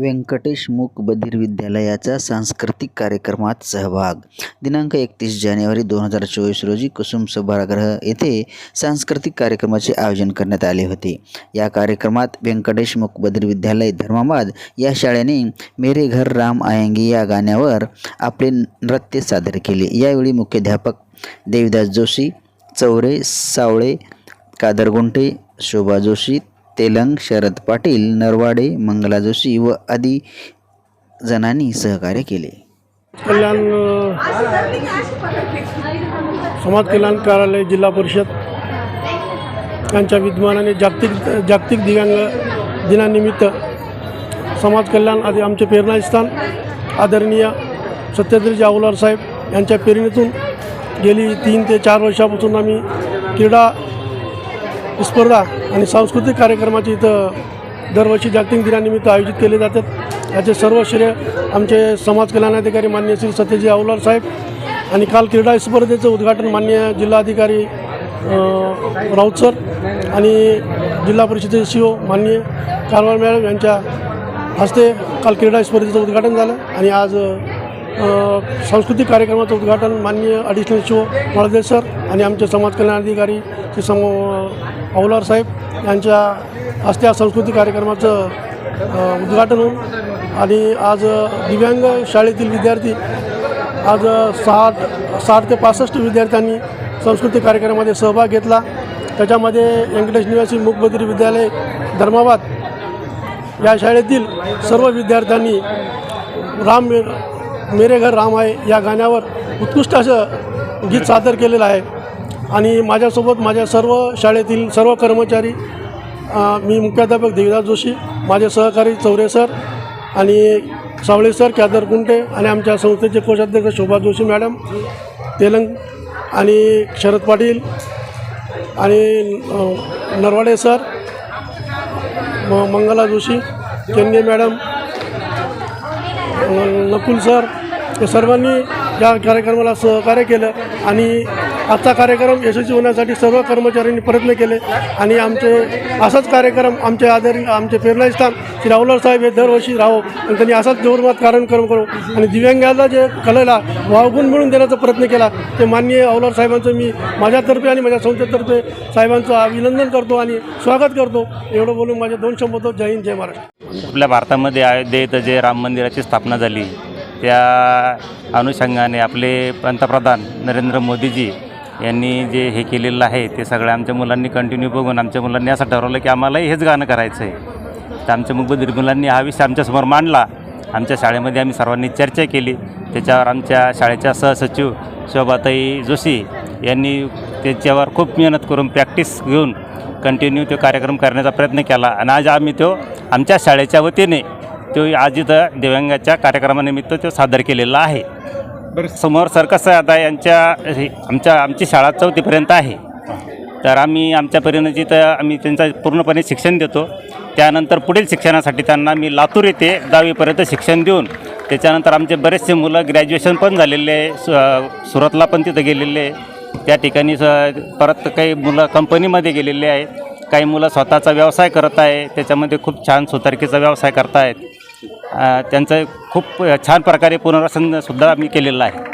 व्यंकटेश मूक बधिर विद्यालयाचा सांस्कृतिक कार्यक्रमात सहभाग. दिनांक एकतीस जानेवारी दोन हजार चोवीस रोजी कुसुम सभागृह येथे सांस्कृतिक कार्यक्रमाचे आयोजन करण्यात आले होते. या कार्यक्रमात व्यंकटेश मूक बधिर विद्यालय धर्माबाद या शाळेने मेरे घर राम आयंगी या गाण्यावर आपले नृत्य सादर केले. यावेळी मुख्याध्यापक देवीदास जोशी चौरे सावळे कादरगुंटे शोभा जोशी तेलंग शरद पाटील नरवाडे मंगला जोशी व आदी जणांनी सहकार्य केले. कल्याण समाज कल्याण कार्यालय जिल्हा परिषद यांच्या विद्यमानाने जागतिक जागतिक दिव्यांग दिनानिमित्त समाज कल्याण आधी आमचे प्रेरणास्थान आदरणीय सत्येंद्रजी आवलार साहेब यांच्या प्रेरणेतून गेली तीन ते चार वर्षापासून आम्ही क्रीडा स्पर्धा आणि सांस्कृतिक कार्यक्रमाचे इथं दरवर्षी जागतिक दिनानिमित्त आयोजित केले जातात. याचे सर्व श्रेय आमचे समाज कल्याणाधिकारी मान्य श्री सत्यजी अवलार साहेब आणि काल क्रीडा स्पर्धेचं उद्घाटन मान्य जिल्हाधिकारी राऊत सर आणि जिल्हा परिषदेचे सी ओ माननीय कारवार मॅडम यांच्या हस्ते काल क्रीडा स्पर्धेचं उद्घाटन झालं आणि आज सांस्कृतिक कार्यक्रमाचं उद्घाटन माननीय अडिशनल शो ओ सर आणि आमचे समाज कल्याण अधिकारी श्री सम अवलार साहेब यांच्या हस्ते या सांस्कृतिक कार्यक्रमाचं उद्घाटन होऊन आणि आज दिव्यांग शाळेतील विद्यार्थी आज साठ साठ ते पासष्ट विद्यार्थ्यांनी सांस्कृतिक कार्यक्रमामध्ये सहभाग घेतला. त्याच्यामध्ये व्यंकटेश निवासी मुखबद्री विद्यालय धर्माबाद या शाळेतील सर्व विद्यार्थ्यांनी राम मेरे घर राम आहे या गाण्यावर उत्कृष्ट असं गीत सादर केलेलं आहे. आणि माझ्यासोबत माझ्या सर्व शाळेतील सर्व कर्मचारी मी मुख्याध्यापक देवीदास जोशी माझे सहकारी चौरे सर आणि सावळे सर कॅदर कुंटे आणि आमच्या संस्थेचे कोषाध्यक्ष शोभा जोशी मॅडम तेलंग आणि शरद पाटील आणि नरवाडे सर म मंगला जोशी चेंगे मॅडम नकुल सर या सर्वांनी या कार्यक्रमाला सहकार्य केलं आणि आजचा कार्यक्रम यशस्वी होण्यासाठी सर्व कर्मचाऱ्यांनी प्रयत्न केले आणि आमचे असाच कार्यक्रम आमचे आदरी आमचे प्रेरणास्थान श्री रावलर साहेब हे दरवर्षी राहो आणि त्यांनी असाच जोरमात कार्यक्रम करू आणि दिव्यांगाला जे कलेला वावगुण मिळून देण्याचा प्रयत्न केला ते माननीय अवलार साहेबांचं मी माझ्यातर्फे आणि माझ्या संस्थेतर्फे साहेबांचं अभिनंदन करतो आणि स्वागत करतो. एवढं बोलून माझे दोन शंभर जय हिंद जय महाराष्ट्र. आपल्या भारतामध्ये अयोध्ये जे राम मंदिराची स्थापना झाली त्या अनुषंगाने आपले पंतप्रधान नरेंद्र मोदीजी यांनी जे हे केलेलं आहे ते सगळं आमच्या मुलांनी कंटिन्यू बघून आमच्या मुलांनी असं ठरवलं की आम्हालाही हेच गाणं करायचं आहे तर आमच्या मुकबधीर मुलांनी हा विषय आमच्यासमोर मांडला. आमच्या शाळेमध्ये आम्ही सर्वांनी चर्चा केली. त्याच्यावर आमच्या शाळेच्या सहसचिव शोभाताई जोशी यांनी त्याच्यावर खूप मेहनत करून प्रॅक्टिस घेऊन कंटिन्यू तो कार्यक्रम करण्याचा प्रयत्न केला. आणि आज आम्ही तो आमच्या शाळेच्या वतीने तो आज इथं दिव्यांगाच्या कार्यक्रमानिमित्त तो सादर केलेला आहे. बरं. समोर सर कसं आहे आता यांच्या हे- आमच्या आमची शाळा चौथीपर्यंत आहे. तर आम्ही आमच्या परीनं जिथं आम्ही त्यांचं पूर्णपणे शिक्षण देतो त्यानंतर पुढील शिक्षणासाठी त्यांना मी लातूर येथे दहावीपर्यंत शिक्षण देऊन त्याच्यानंतर आमचे बरेचसे मुलं ग्रॅज्युएशन पण झालेले आहे. सु सुरतला पण तिथं गेलेले आहे. त्या ठिकाणी स परत काही मुलं कंपनीमध्ये गेलेले आहेत. काही मुलं स्वतःचा व्यवसाय करत आहे त्याच्यामध्ये खूप छान सुतारकीचा व्यवसाय करतायत. त्यांचं खूप छान प्रकारे पुनर्वसनसुद्धा आम्ही केलेलं आहे.